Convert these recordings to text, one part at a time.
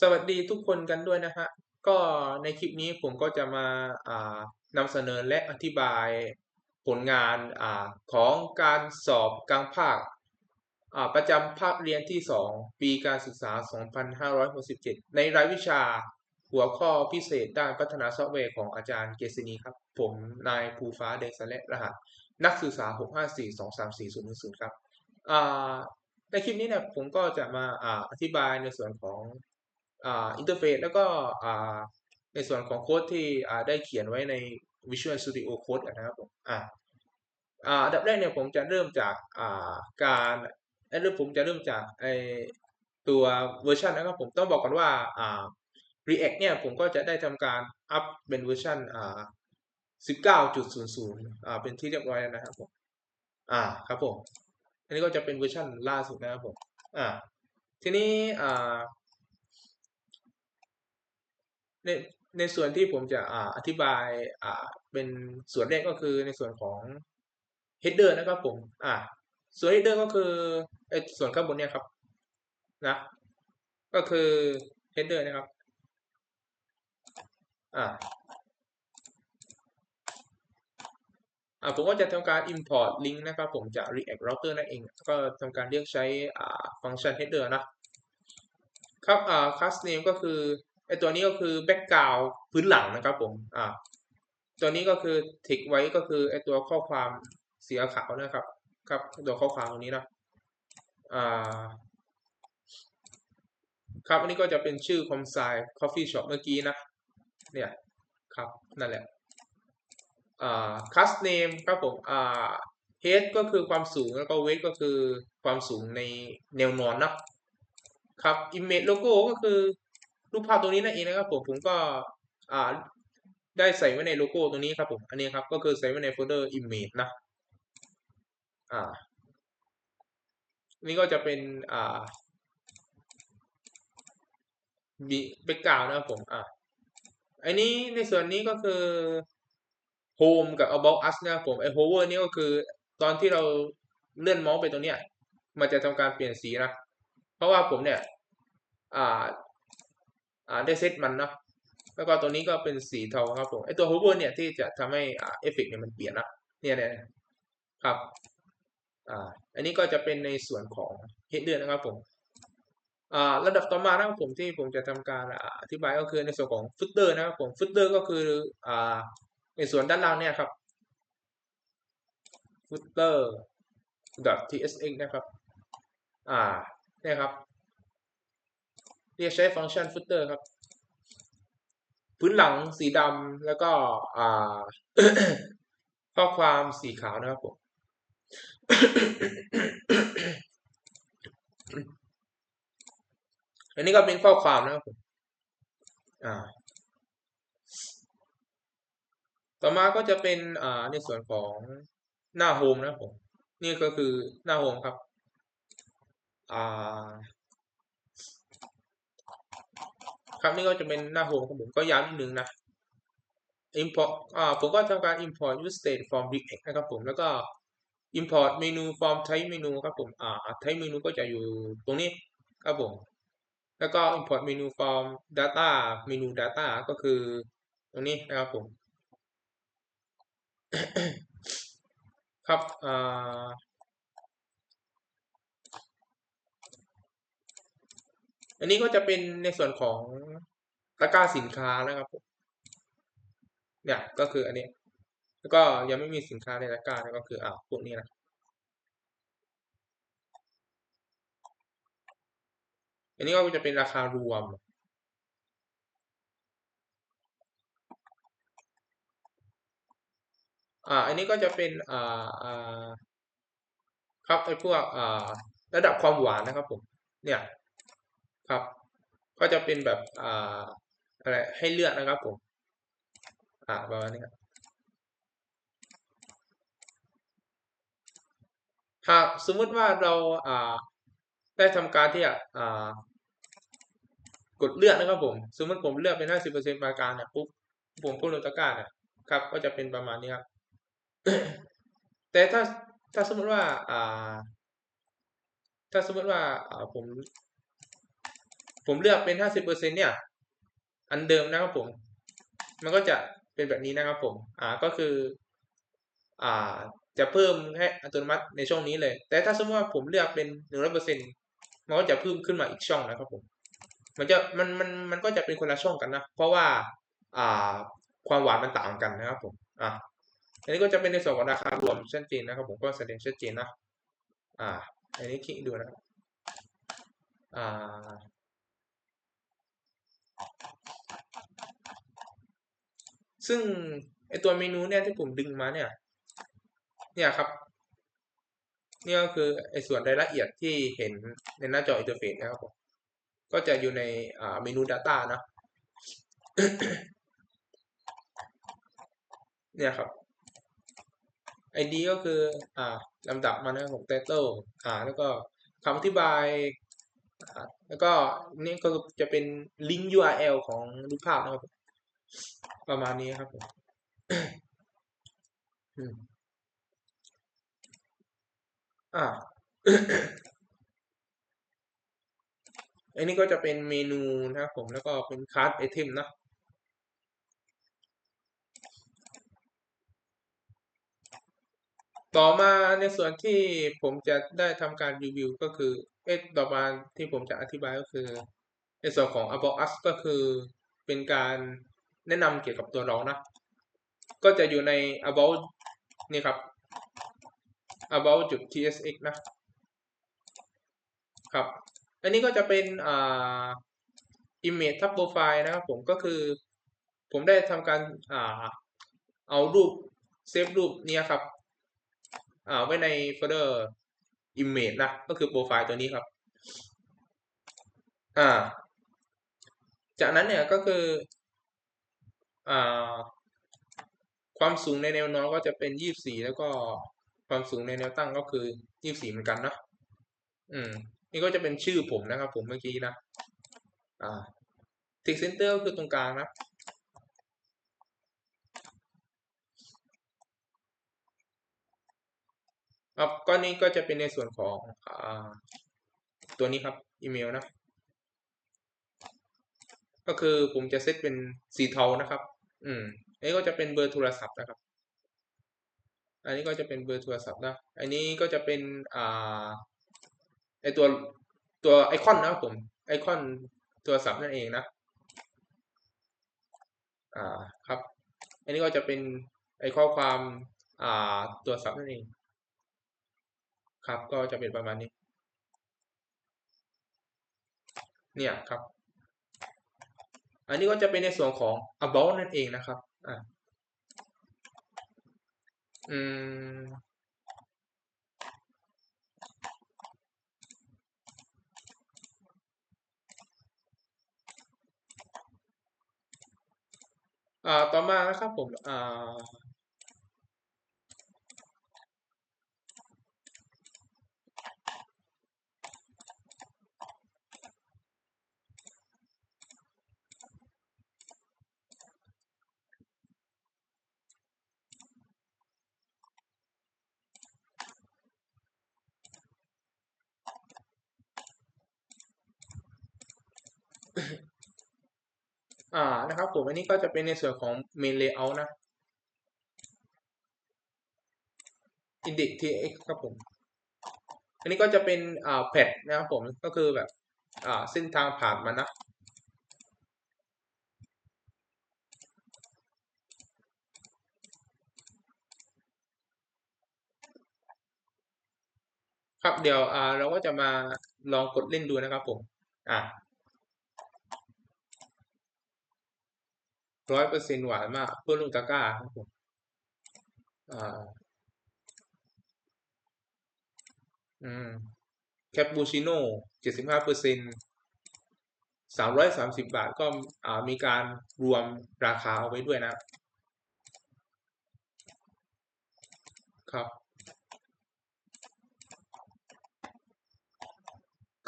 สวัสดีทุกคนกันด้วยนะฮะก็ในคลิปนี้ผมก็จะมาอ่านำเสนอและอธิบายผลงานอ่าของการสอบกลางภาคอ่าประจำภาคเรียนที่ 2 ปีการศึกษา 2567 ในรายวิชาหัวข้อพิเศษด้านพัฒนาซอฟต์แวร์ของอาจารย์เกษณีครับ ผมนายภูฟ้าเดชและรหัส นักศึกษา 654234010 ครับอ่าในคลิปนี้เนี่ยผมก็จะมาอ่าอธิบายในส่วนของ อ่าอินเทอร์เฟซแล้วก็อ่าในส่วนของโค้ดที่อ่าได้เขียนไว้ใน Visual Studio Code นะครับผมอ่าอ่าอันดับแรกเนี่ยผมจะเริ่มจากอ่าการเริ่มผมจะเริ่มจากไอตัวเวอร์ชันนะครับผมต้องบอกก่อนว่าอ่า React เนี่ยผมก็จะได้ทำการอัพเป็นเวอร์ชันอ่า19.00อ่าเป็นที่เรียบร้อยแล้วนะครับผมอ่าครับผมอันนี้ก็จะเป็นเวอร์ชันล่าสุดนะครับผมอ่าทีนี้อ่า ในในส่วนที่ผมจะอ่าอธิบายอ่าเป็นส่วนแรกก็คือในส่วนของ header นะครับผมอ่าส่วน header ก็คือไอ้ส่วนข้างบนเนี่ยครับนะก็คือ header นะครับอ่าอ่าผมก็จะทำการ import link นะครับผมจาก React Router นั่นเอง ก็ทำการเรียกใช้อ่าฟังก์ชัน header นะ ครับอ่า class name ก็คือ ไอตัวนี้ก็คือ background พื้นหลังนะครับผมอ่าตัวนี้ก็คือ tick ไว้ก็คือไอตัวข้อความสีขาวนะครับ ครับตัวข้อความตรงนี้นะอ่าครับอันนี้ก็จะเป็นชื่อคอมไซ coffee shop เมื่อกี้นะเนี่ยครับนั่นแหละอ่า class name ครับผมอ่า height ก็คือความสูงแล้วก็ weight ก็คือความสูงในแนวนอนนะครับ image logo ก็คือ รูปภาพตรงนี้นั่นเองนะครับผมผมก็อ่าได้ใส่ไว้ในโลโก้ตรงนี้ครับผม อันนี้ครับก็คือใส่ไว้ในโฟลเดอร์ image นะ อ่า นี่ก็จะเป็นอ่ามีแบ็กกราวนะครับผม อ่าอันนี้ในส่วนนี้ก็คือ home กับ about us นะครับผม ไอ้ hover นี่ก็คือตอนที่เราเลื่อนเมาส์ไปตรงเนี้ย มันจะทำการเปลี่ยนสีนะ เพราะว่าผมเนี่ย อ่า อ่าได้เซตมันเนาะแล้วก็ตัวนี้ก็เป็นสีเทาครับผมไอตัว hover เนี่ยที่จะทำให้อ่าเอฟเฟกเนี่ยมันเปลี่ยนนะเนี่ยเนี่ยครับอ่าอันนี้ก็จะเป็นในส่วนของ header นะครับผมอ่าระดับต่อมานะครับผมที่ผมจะทำการอธิบายก็คือในส่วนของ footer นะครับผม footer ก็คืออ่าในส่วนด้านล่างเนี่ยครับ footer .tsx นะครับ อ่าเนี่ยครับ เรียกใช้ฟังก์ชัน footer ครับ พื้นหลังสีดำแล้วก็ข้อความสีขาวนะครับผมอันนี้ก็เป็นข้อความนะครับผมอ่า ต่อมาก็จะเป็นอ่าในส่วนของหน้าโฮมนะครับผม นี่ก็คือหน้าโฮมครับ อ่า ครับนี่ก็จะเป็นหน้าโฮมของผมก็ย้ำนิดนึงนะ import อ่าผมก็ทำการ import use state from react นะครับผมแล้วก็ import เมนู from type เมนูครับผมอ่า type เมนูก็จะอยู่ตรงนี้ครับผม แล้วก็ import เมนู from data เมนู data ก็คือตรงนี้นะครับผมครับอ่า อันนี้ก็จะเป็นในส่วนของตะกร้าสินค้านะครับผมเนี่ยก็คืออันนี้ แล้วก็ยังไม่มีสินค้าในตะกร้าก็คืออ่าพวกนี้นะอันนี้ก็จะเป็นราคารวม อ่า อันนี้ก็จะเป็น อ่า อ่า ครับไอ้พวก อ่า ระดับความหวานนะครับผม เนี่ย ครับ ก็จะเป็นแบบอ่าอะไรให้เลือกนะครับผมอ่าประมาณนี้ครับหากสมมุติว่าเราอ่าได้ทำการที่อ่ากดเลือกนะครับผม สมมติผมเลือกเป็นห้าสิบเปอร์เซ็นต์ประการเนี่ยปุ๊บผมพูดลงตะกร้าเนี่ยครับ ก็จะเป็นประมาณนี้ครับ แต่ถ้าถ้าสมมติว่าอ่า ถ้าสมมติว่าผม ผมเลือกเป็นห้าสิบเปอร์เซ็นเนี่ย อันเดิมนะครับผม มันก็จะเป็นแบบนี้นะครับผม อ่า ก็คือ อ่า จะเพิ่มให้อัตโนมัติในช่องนี้เลย แต่ถ้าสมมติว่าผมเลือกเป็นหนึ่งร้อยเปอร์เซ็นมันก็จะเพิ่มขึ้นมาอีกช่องนะครับผม มันจะ มัน มัน มันก็จะเป็นคนละช่องกันนะ เพราะว่า อ่า ความหวานมันต่างกันนะครับผม อ่าอันนี้ก็จะเป็นในส่วนของราคารวมชัดเจนนะครับ ผมก็แสดงชัดเจนนะ อ่า อันนี้คลิกดูนะครับ อ่า ซึ่งไอตัวเมนูเนี่ยที่ผมดึงมาเนี่ย เนี่ยครับ นี่ก็คือไอส่วนรายละเอียดที่เห็นในหน้าจออินเทอร์เฟซนะครับผมก็จะอยู่ในเมนู Data นะเนี่ยครับ ID ก็คือ อ่าลำดับมานะครับผม title อ่า แล้วก็คำอธิบาย อ่าแล้วก็นี่ก็จะเป็นลิงก์ URL ของรูปภาพนะครับ ประมาณนี้ครับผมอ่าอันนี้ก็จะเป็นเมนูนะครับผมแล้วก็เป็นคาร์ดไอเทมนะต่อมาในส่วนที่ผมจะได้ทำการรีวิวก็คือ เอ๊ะต่อมาที่ผมจะอธิบายก็คือในส่วนของ about us ก็คือเป็นการแนะนำเกี่ยวกับตัวเรานะ ก็จะอยู่ใน about นี่ครับ about จุด tsx นะครับ อันนี้ก็จะเป็นอ่า image ทับ profile นะครับผมก็คือ ผมได้ทำการอ่าเอารูปเซฟรูปนี้ครับ อ่าไว้ในโฟลเดอร์ image นะก็คือโปรไฟล์ตัวนี้ครับ อ่า จากนั้นเนี่ยก็คืออ่าความสูงในแนวนอนก็จะเป็นยี่สี่แล้วก็ความสูงในแนวตั้งก็คือยี่สี่เหมือนกันนะอืม นี่ก็จะเป็นชื่อผมนะครับ ผมเมื่อกี้นะอ่าทิกเซนเตอร์ก็คือตรงกลางนะ ครับก็นี้ก็จะเป็นในส่วนของอตัวนี้ครับอีเมลนะ ก็คือผมจะเซตเป็นสีเทานะครับ อืมอันนี้ก็จะเป็นเบอร์โทรศัพท์นะครับ อันนี้ก็จะเป็นเบอร์โทรศัพท์นะ อันนี้ก็จะเป็นอ่าไอตัวตัวไอคอนนะครับผมไอคอนโทรศัพท์นั่นเองนะ อ่าครับ อันนี้ก็จะเป็นไอข้อความอ่าตัวศัพท์นั่นเอง ครับก็จะเป็นประมาณนี้ เนี่ยครับ อันนี้ก็จะเป็นในส่วนของ about นั่นเองนะครับอ่าอืมอ่าต่อมานะครับผมอ่า อ่านะครับผมอันนี้ก็จะเป็นในส่วนของ main layout นะ index tx ครับผม อันนี้ก็จะเป็นอ่าแพทนะครับผมก็คือแบบอ่าเส้นทางผ่านมันนะครับเดี๋ยวอ่าเราก็จะมาลองกดเล่นดูนะครับผม อ่า ร้อยเปอร์เซ็นหวานมากเพื่อลุงตะก้าครับผมอ่าอืมแคปปูชิโน่เจ็ดสิบห้าเปอร์เซ็นสามร้อยสามสิบบาทก็อ่ามีการรวมราคาเอาไว้ด้วยนะครับ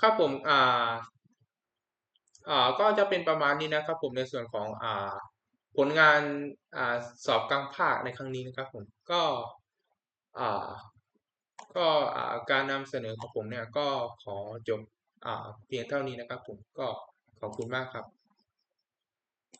ครับผมอ่าอ่าก็จะเป็นประมาณนี้นะครับผมในส่วนของอ่า ผลงานอสอบกลางภาคในครั้งนี้นะครับผมก็ก็การนำเสนอของผมเนี่ยก็ขอจบอเพียงเท่านี้นะครับผมก็ขอบคุณมากครับ